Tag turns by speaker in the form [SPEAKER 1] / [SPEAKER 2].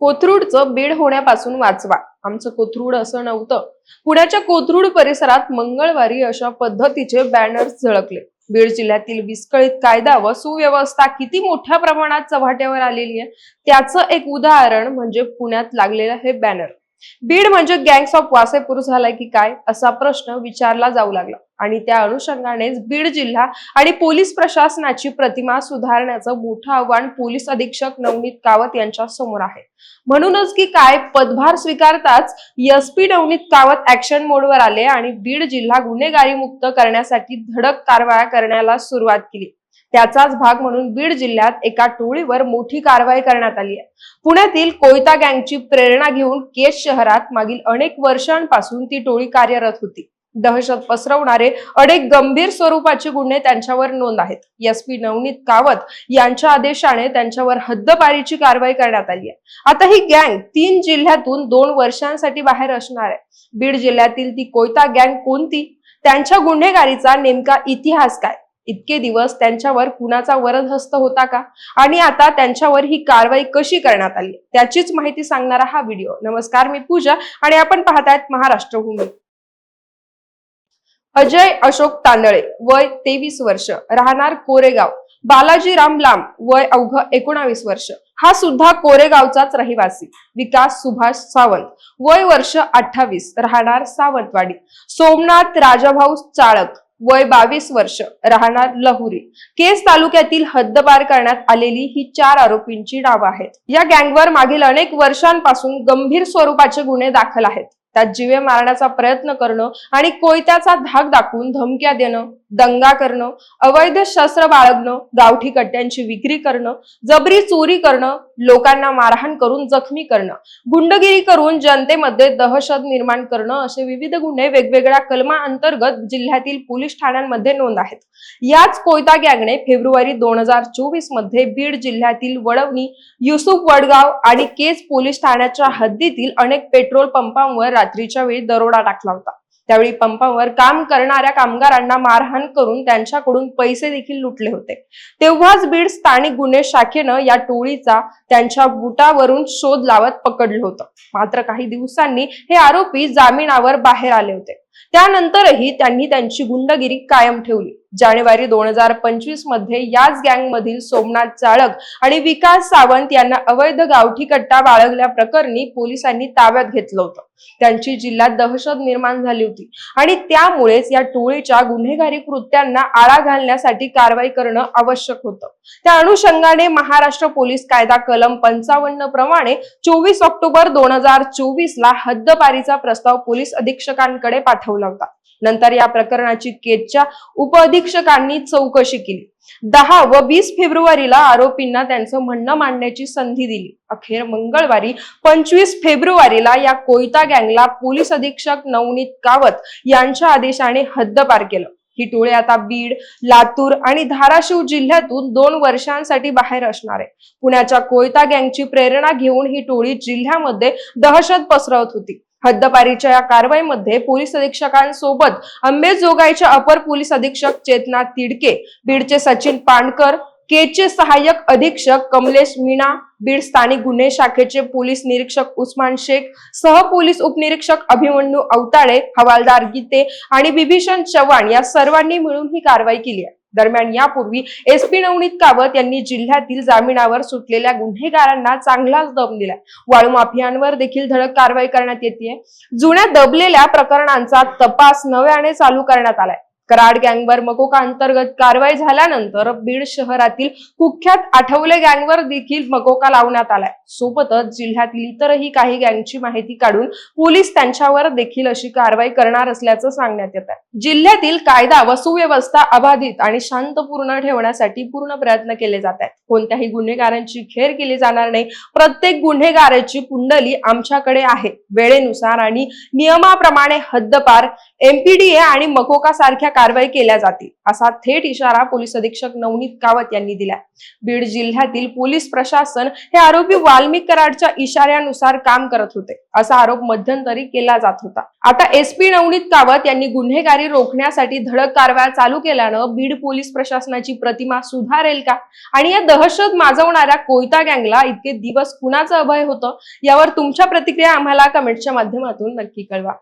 [SPEAKER 1] कोथरूडचं बीड होण्यापासून वाचवा. आमचं कोथरूड असं नव्हतं. पुण्याच्या कोथरूड परिसरात मंगळवारी अशा पद्धतीचे बॅनर्स झळकले. बीड जिल्ह्यातील विस्कळीत कायदा व सुव्यवस्था किती मोठ्या प्रमाणात चव्हाट्यावर आलेली आहे त्याचं एक उदाहरण म्हणजे पुण्यात लागलेलं हे बॅनर बीड म्हणजे गँग्स ऑफ वासेपूर झालाय की काय असा प्रश्न विचारला जाऊ लागला. आणि त्या अनुषंगानेच बीड जिल्हा आणि पोलीस प्रशासनाची प्रतिमा सुधारण्याचं मोठं आव्हान पोलीस अधीक्षक नवनीत कावत यांच्या समोर आहे. म्हणूनच की काय पदभार स्वीकारताच एस नवनीत कावत ऍक्शन मोडवर आले आणि बीड जिल्हा गुन्हेगारी मुक्त करण्यासाठी धडक कारवाया करण्याला सुरुवात केली. त्याचाच भाग म्हणून बीड जिल्ह्यात एका टोळीवर मोठी कारवाई करण्यात आली आहे. पुण्यातील कोयता गँगची प्रेरणा घेऊन केस शहरात मागील अनेक वर्षांपासून ती टोळी कार्यरत होती. दहशत पसरवणारे अनेक गंभीर स्वरूपाचे गुन्हे त्यांच्यावर नोंद आहेत. एस पी नवनीत कावत यांच्या आदेशाने त्यांच्यावर हद्दपारीची कारवाई करण्यात आली आहे. आता ही गँग तीन जिल्ह्यातून दोन वर्षांसाठी बाहेर असणार आहे. बीड जिल्ह्यातील ती कोयता गँग कोणती? त्यांच्या गुन्हेगारीचा नेमका इतिहास काय? इतके दिवस त्यांच्यावर कुणाचा वरदहस्त होता का? आणि आता त्यांच्यावर ही कारवाई कशी करण्यात आली? त्याचीच माहिती सांगणारा हा व्हिडिओ. नमस्कार मी पूजा आणि आपण पाहतायत महाराष्ट्र भूमी अजय अशोक तांदळे वय तेवीस वर्ष. राहणार कोरेगाव. बालाजी राम लांब वय अवघ एकोणावीस वर्ष. हा सुद्धा कोरेगावचाच रहिवासी. विकास सुभाष सावंत. वय वर्ष अठ्ठावीस. राहणार सावंतवाडी. सोमनाथ राजाभाऊ चाळक. वय बावीस वर्ष. राहणार लहुरी. केस तालुक्यातील हद्दपार करण्यात आलेली ही चार आरोपींची नावं आहेत. या गँगवर मागील अनेक वर्षांपासून गंभीर स्वरूपाचे गुन्हे दाखल आहेत. त्यात जीवे मारण्याचा प्रयत्न करणं आणि कोयत्याचा धाक दाखवून धमक्या देणं दंगा करणं अवैध शस्त्र बाळगणं गावठी कट्ट्यांची विक्री करणं जबरी चोरी करणं लोकांना मारहाण करून जखमी करणं. गुंडगिरी करून जनतेमध्ये दहशत निर्माण करणं असे विविध गुन्हे वेगवेगळ्या कलमा अंतर्गत जिल्ह्यातील पोलीस ठाण्यांमध्ये नोंद आहेत. याच कोयता गँगने फेब्रुवारी दोन हजार चोवीसमध्ये बीड जिल्ह्यातील वडवणी युसुफ वडगाव आणि केज पोलीस ठाण्याच्या हद्दीतील अनेक पेट्रोल पंपांवर रात्रीच्या वेळी दरोडा टाकला होता. त्यावेळी पंपावर काम करणाऱ्या कामगारांना मारहाण करून त्यांच्याकडून पैसे देखील लुटले होते. तेव्हाच बीड स्थानिक गुन्हे शाखेनं या टोळीचा त्यांच्या बुटावरून शोध लावत पकडलं होतं. मात्र काही दिवसांनी हे आरोपी जामिनावर बाहेर आले होते. त्यानंतरही त्यांनी त्यांची गुंडगिरी कायम ठेवली. जानेवारी दोन हजार पंचवीसमध्ये याच गँग मधील सोमनाथ चाळक आणि विकास सावंत यांना अवैध गावठी कट्टा बाळगल्या प्रकरणी पोलिसांनी ताब्यात घेतलं होतं. त्यांची जिल्ह्यात दहशत निर्माण झाली होती. आणि त्यामुळेच या टोळीच्या गुन्हेगारी कृत्यांना आळा घालण्यासाठी कारवाई करणं आवश्यक होतं. त्या अनुषंगाने महाराष्ट्र पोलीस कायदा कलम पंचावन्न प्रमाणे चोवीस ऑक्टोबर दोन हजार चोवीस ला हद्दपारीचा प्रस्ताव पोलीस अधीक्षकांकडे पाठवला होता. नंतर या प्रकरणाची केजच्या उपअधीक्षकांनी चौकशी केली. दहा व वीस फेब्रुवारीला आरोपींना त्यांचं म्हणणं मांडण्याची संधी दिली. अखेर मंगळवारी पंचवीस फेब्रुवारीला या कोयता गँगला पोलीस अधीक्षक नवनीत कावत यांच्या आदेशाने हद्दपार केलं. ही टोळी आता बीड लातूर आणि धाराशिव जिल्ह्यातून दोन वर्षांसाठी बाहेर असणार आहे. पुण्याच्या कोयता गँगची प्रेरणा घेऊन ही टोळी जिल्ह्यामध्ये दहशत पसरवत होती. हद्दपारीच्या या कारवाईमध्ये पोलीस अधीक्षकांसोबत अंबेजोगाईच्या अपर पोलीस अधीक्षक चेतना तिडके बीडचे सचिन पांडकर केचे सहाय्यक अधीक्षक कमलेश मीना बीड स्थानिक गुन्हे शाखेचे पोलीस निरीक्षक उस्मान शेख सह पोलीस उपनिरीक्षक अभिमन्यू अवताळे हवालदार गीते आणि बिभीषण चव्हाण या सर्वांनी मिळून ही कारवाई केली आहे. दरम्यान यापूर्वी एस पी नवनीत कावत यांनी जिल्ह्यातील जामिनावर सुटलेल्या गुन्हेगारांना चांगलाच दम दिलाय. वाळू माफियांवर देखील धडक कारवाई करण्यात येते जुन्या दबलेल्या प्रकरणांचा तपास नव्याने चालू करण्यात आलाय. कराड गँगवर मकोका अंतर्गत कारवाई झाल्यानंतर बीड शहरातील कुख्यात आठवले गँगवर देखील मकोका लावण्यात आलाय. सोबतच जिल्ह्यातील इतरही काही गँगची माहिती काढून पोलीस त्यांच्यावर देखील अशी कारवाई करणार असल्याचं सांगण्यात येत आहे जिल्ह्यातील कायदा व सुव्यवस्था अबाधित आणि शांतपूर्ण ठेवण्यासाठी पूर्ण प्रयत्न केले जात आहेत कोणत्याही गुन्हेगारांची खेर केली जाणार नाही. प्रत्येक गुन्हेगाराची कुंडली आमच्याकडे आहे. वेळेनुसार आणि नियमाप्रमाणे हद्दपार एमपीडीए आणि मकोका सारख्या कारवाई केल्या जातील असा थेट इशारा पोलीस अधीक्षक नवनीत कावत यांनी दिला बीड जिल्ह्यातील पोलीस प्रशासन हे आरोपी वाल्मिक कराडच्या इशाऱ्यानुसार काम करत होते असा आरोप मध्यंतरी केला जात होता. आता एसपी नवनीत कावत यांनी गुन्हेगारी रोखण्यासाठी धडक कारवाया चालू केल्यानं बीड पोलीस प्रशासनाची प्रतिमा सुधारेल का? आणि या दहशत माजवणाऱ्या कोयता गँगला इतके दिवस कुणाचं अभय होतं? यावर तुमच्या प्रतिक्रिया आम्हाला कमेंटच्या माध्यमातून नक्की कळवा.